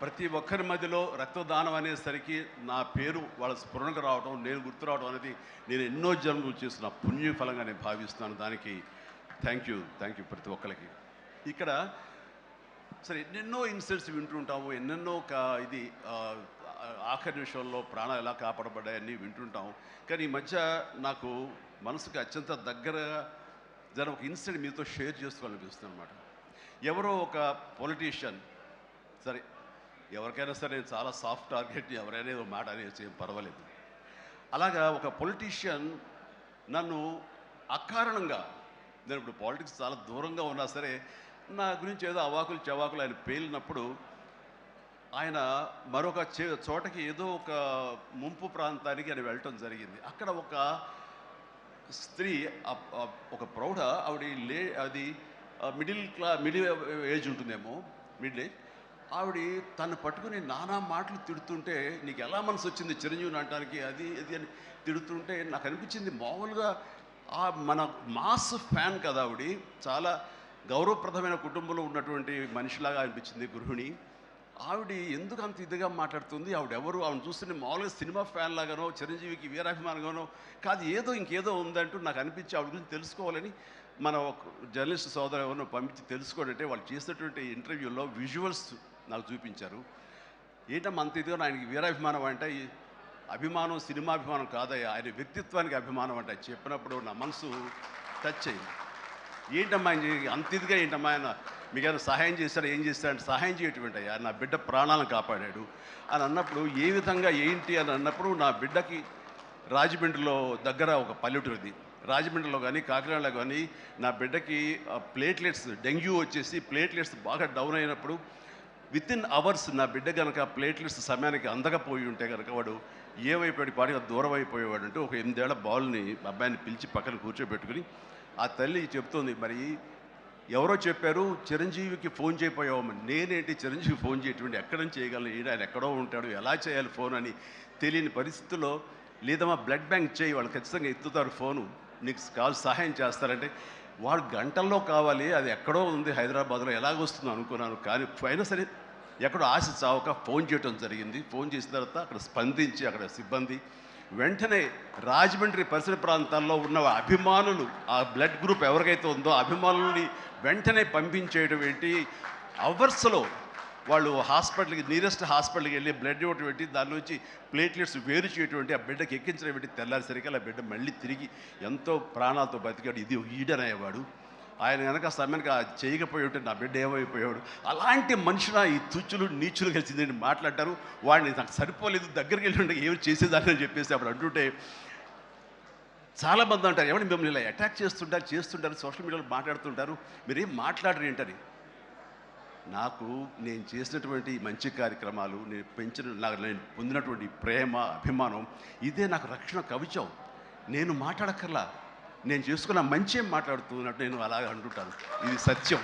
ప్రతి ఒక్కరి మధ్యలో రక్తదానం అనేసరికి నా పేరు వాళ్ళ స్ఫురణకు రావడం నేను గుర్తు రావడం అనేది నేను ఎన్నో జన్మలు చేసిన పుణ్యఫలంగా నేను భావిస్తున్నాను. దానికి థ్యాంక్ యూ థ్యాంక్ యూ ప్రతి ఒక్కరికి. ఇక్కడ సరే ఎన్నెన్నో ఇన్సిడెంట్స్ వింటుంటాము ఎన్నెన్నో కా ఇది ఆఖరి నిమిషంలో ప్రాణాలు ఎలా కాపాడబడ్డాయని వింటుంటాం కానీ ఈ మధ్య నాకు మనసుకు అత్యంత దగ్గరగా జర ఒక ఇన్సిడెంట్ మీతో షేర్ చేసుకోవాలనిపిస్తుంది అనమాట ఎవరో ఒక పొలిటీషియన్ సరే ఎవరికైనా సరే నేను చాలా సాఫ్ట్ టార్గెట్ ఎవరైనా ఏదో మాట అనేసి ఏం పర్వాలేదు. అలాగా ఒక పొలిటీషియన్ నన్ను అకారణంగా నేను ఇప్పుడు పాలిటిక్స్ చాలా దూరంగా ఉన్నా సరే నా గురించి ఏదో అవాకులు చవాకులు ఆయన పేలినప్పుడు ఆయన మరొక చే- చోటకి ఏదో ఒక ముంపు ప్రాంతానికి ఆయన వెళ్ళటం జరిగింది. అక్కడ ఒక స్త్రీ ఒక ప్రౌఢ ఆవిడ లే అది మిడిల్ క్లా మిడిల్ ఏజ్ ఉంటుందేమో మిడిల్ ఏజ్ ఆవిడ తను పట్టుకుని నానా మాటలు తిడుతుంటే నీకు ఎలా మనసు వచ్చింది చిరంజీవిని అనడానికి అది ఇది అని తిడుతుంటే నాకు అనిపించింది మామూలుగా ఆ మన మాస్ ఫ్యాన్ కదా ఆవిడ. చాలా గౌరవప్రదమైన కుటుంబంలో ఉన్నటువంటి మనిషిలాగా అనిపించింది గృహిణి. ఆవిడ ఎందుకు అంత ఇదిగా మాట్లాడుతుంది? ఆవిడ ఎవరు? ఆవిడ చూస్తుంటే మామూలుగా సినిమా ఫ్యాన్ లాగానో చిరంజీవికి వీరాభిమానంగానో కాదు ఏదో ఇంకేదో ఉందంటూ నాకు అనిపించి ఆవిడ గురించి తెలుసుకోవాలని మన ఒక జర్నలిస్ట్ సోదరు ఎవరినో పంపించి తెలుసుకోవాలంటే వాళ్ళు చేసినటువంటి ఇంటర్వ్యూలో విజువల్స్ నాకు చూపించారు. ఏంటమ్మా అంత ఇదిగా ఆయనకి వీరాభిమానం అంటే అభిమానం సినిమా అభిమానం కాదయ్యా. ఆయన వ్యక్తిత్వానికి అభిమానం అంటే చెప్పినప్పుడు నా మనసు టచ్ అయింది. ఏంటమ్మా ఆయన అంత ఇదిగా ఏంటమ్మా ఆయన మీకు ఏమైనా సహాయం చేశారు ఏం చేశారంటే సహాయం చేయటువంటి అయ్యా నా బిడ్డ ప్రాణాలను కాపాడాడు అని అన్నప్పుడు ఏ విధంగా ఏంటి అని అన్నప్పుడు నా బిడ్డకి రాజమండ్రిలో దగ్గర ఒక పల్లెటూరిది రాజమండ్రిలో కానీ కాకినాడలో కానీ నా బిడ్డకి ప్లేట్లెట్స్ డెంగ్యూ వచ్చేసి ప్లేట్లెట్స్ బాగా డౌన్ అయినప్పుడు విత్ ఇన్ అవర్స్ నా బిడ్డ కనుక ప్లేట్లెట్స్ సమయానికి అందకపోయి ఉంటే కనుక వాడు ఏమైపోయాడు? పాడిగా దూరం అయిపోయేవాడు అంటే ఒక ఎనిమిదేళ్ళ బాల్ని అబ్బాయిని పిలిచి పక్కన కూర్చోబెట్టుకుని ఆ తల్లి చెప్తుంది మరి ఎవరో చెప్పారు? చిరంజీవికి ఫోన్ చేయపోయావమ్మని నేనేంటి చిరంజీవి ఫోన్ చేయటువంటి ఎక్కడ నుంచి చేయగలను? ఈయన ఆయన ఎక్కడో ఉంటాడు ఎలా చేయాలి ఫోన్ అని తెలియని పరిస్థితుల్లో లేదమ్మా బ్లడ్ బ్యాంక్ చేయి వాళ్ళు ఖచ్చితంగా ఎత్తుతారు ఫోను. నీకు కాల్ సహాయం చేస్తారంటే వాడు గంటల్లో కావాలి అది ఎక్కడో ఉంది హైదరాబాద్లో ఎలాగొస్తుందో అనుకున్నాను. కానీ అయినా సరే ఎక్కడో ఆశ చావక ఫోన్ చేయటం జరిగింది. ఫోన్ చేసిన తర్వాత అక్కడ స్పందించి అక్కడ సిబ్బంది వెంటనే రాజమండ్రి పరిసర ప్రాంతాల్లో ఉన్న అభిమానులు ఆ బ్లడ్ గ్రూప్ ఎవరికైతే ఉందో అభిమానుల్ని వెంటనే పంపించేయడం ఏంటి? అవర్స్లో వాళ్ళు హాస్పిటల్కి నియరెస్ట్ హాస్పిటల్కి వెళ్ళి బ్లడ్ ఇవ్వటం పెట్టి దాని నుంచి ప్లేట్లెట్స్ వేరు చేయటువంటి ఆ బిడ్డకి ఎక్కించడం పెట్టి తెల్లారిసరికి ఆ బిడ్డ మళ్ళీ తిరిగి ఎంతో ప్రాణాలతో బతికాడు. ఇది ఈడనయ్యేవాడు ఆయన కనుక సమయానికి చేయకపోయి ఉంటే నా బిడ్డ ఏమైపోయాడు అలాంటి మనుషుల ఈ తుచ్చులు నీచులు కలిసిందని మాట్లాడారు వాడిని నాకు సరిపోలేదు దగ్గరికి వెళ్ళి ఉంటే ఏమి చేసేదాన్ని అని చెప్పేసి అప్పుడు అంటుంటే చాలా మంది అంటారు ఏమని మిమ్మల్ని ఇలా అటాక్ చేస్తుంటారు చేస్తుంటారు సోషల్ మీడియాలో మాట్లాడుతుంటారు మీరేం మాట్లాడరు ఏంటని? నాకు నేను చేసినటువంటి మంచి కార్యక్రమాలు నేను పెంచిన నాకు నేను పొందినటువంటి ప్రేమ అభిమానం ఇదే నాకు రక్షణ కవచం. నేను మాట్లాడక్కర్లా. నేను చేసుకున్న మంచి మాట్లాడుతున్నట్టు నేను అలాగే అంటుంటాను. ఇది సత్యం.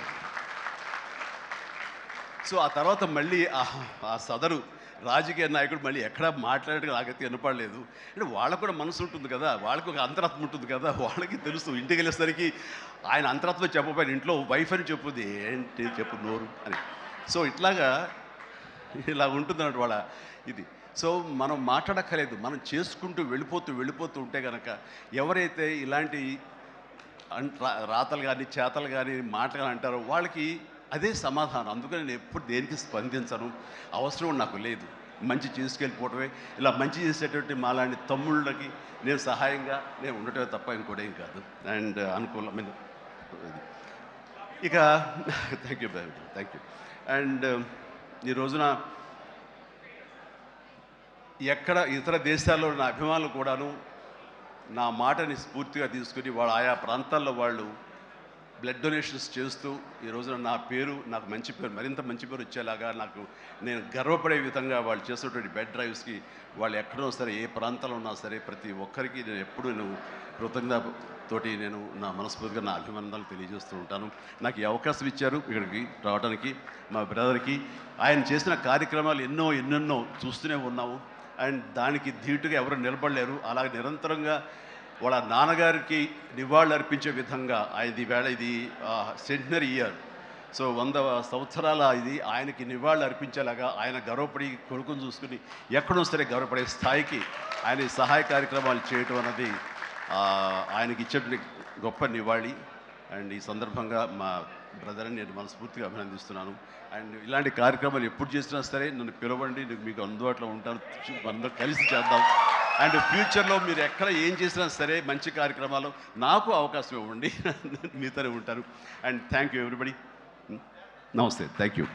సో ఆ తర్వాత మళ్ళీ ఆ- ఆ సదరు రాజకీయ నాయకుడు మళ్ళీ ఎక్కడా మాట్లాడేట నాకైతే వినపడలేదు అంటే వాళ్ళకు కూడా మనసు ఉంటుంది కదా వాళ్ళకు ఒక అంతరాత్మ ఉంటుంది కదా వాళ్ళకి తెలుసు. ఇంటికి వెళ్ళేసరికి ఆయన అంతరాత్మ చెప్పబోయిన ఇంట్లో వైఫ్ అని చెప్పుది ఏంటి చెప్పు నోరు అని. సో ఇట్లాగా ఇలా ఉంటుంది అన్నట్టు వాళ్ళ ఇది. సో మనం మాట్లాడక్కర్లేదు. మనం చేసుకుంటూ వెళ్ళిపోతూ వెళ్ళిపోతూ ఉంటే కనుక ఎవరైతే ఇలాంటి అంట రా- రాతలు కానీ చేతలు కానీ మాటలు కానీ అంటారో వాళ్ళకి అదే సమాధానం. అందుకని నేను ఎప్పుడు దేనికి స్పందించను? అవసరం నాకు లేదు. మంచి చేసుకెళ్ళిపోవటమే. ఇలా మంచి చేసేటువంటి మాలాంటి తమ్ముళ్ళకి నేను సహాయంగా నేను ఉండటమే తప్ప ఇంకోటేం ఏం కాదు. అండ్ అనుకూలమైన ఇది. ఇక thank you thank you and ఈ రోజున ఎక్కడ ఇతర దేశాల్లో ఉన్న అభిమానులు కూడాను నా మాటని స్ఫూర్తిగా తీసుకుని వాళ్ళ ఆయా ప్రాంతాల్లో వాళ్ళు బ్లడ్ డొనేషన్స్ చేస్తూ ఈ రోజున నా పేరు నాకు మంచి పేరు మరింత మంచి పేరు వచ్చేలాగా నాకు నేను గర్వపడే విధంగా వాళ్ళు చేసేటువంటి బెడ్ డ్రైవ్స్కి వాళ్ళు ఎక్కడో సరే ఏ ప్రాంతంలో ఉన్నా సరే ప్రతి ఒక్కరికి నేను ఎప్పుడు నేను కృతజ్ఞతతోటి నేను నా మనస్ఫూర్తిగా నా అభినందనలు తెలియజేస్తూ ఉంటాను. నాకు ఈ అవకాశం ఇచ్చారు ఇక్కడికి రావడానికి మా బ్రదర్కి. ఆయన చేసిన కార్యక్రమాలు ఎన్నో ఎన్నెన్నో చూస్తూనే ఉన్నాము. అండ్ దానికి ధీటుగా ఎవరు నిలబడలేరు. అలాగే నిరంతరంగా వాళ్ళ నాన్నగారికి నివాళులు అర్పించే విధంగా ఆయన వేళ ఇది సెంటనరీ ఇయర్. సో వంద సంవత్సరాల ఇది ఆయనకి నివాళులు అర్పించేలాగా ఆయన గర్వపడి కొడుకును చూసుకుని ఎక్కడో సరే గర్వపడే స్థాయికి ఆయన సహాయ కార్యక్రమాలు చేయటం అన్నది ఆయనకి ఇచ్చేటువంటి గొప్ప నివాళి. అండ్ ఈ సందర్భంగా మా బ్రదర్ని నేను మనస్ఫూర్తిగా అభినందిస్తున్నాను. అండ్ ఇలాంటి కార్యక్రమాలు ఎప్పుడు చేసినా సరే నన్ను పిలవండి మీకు అందుబాటులో ఉంటాను. అందరూ కలిసి చేద్దాం. అండ్ ఫ్యూచర్లో మీరు ఎక్కడ ఏం చేసినా సరే మంచి కార్యక్రమాలు నాకు అవకాశం ఇవ్వండి. మీతోనే ఉంటారు. And thank you everybody. నమస్తే. Thank you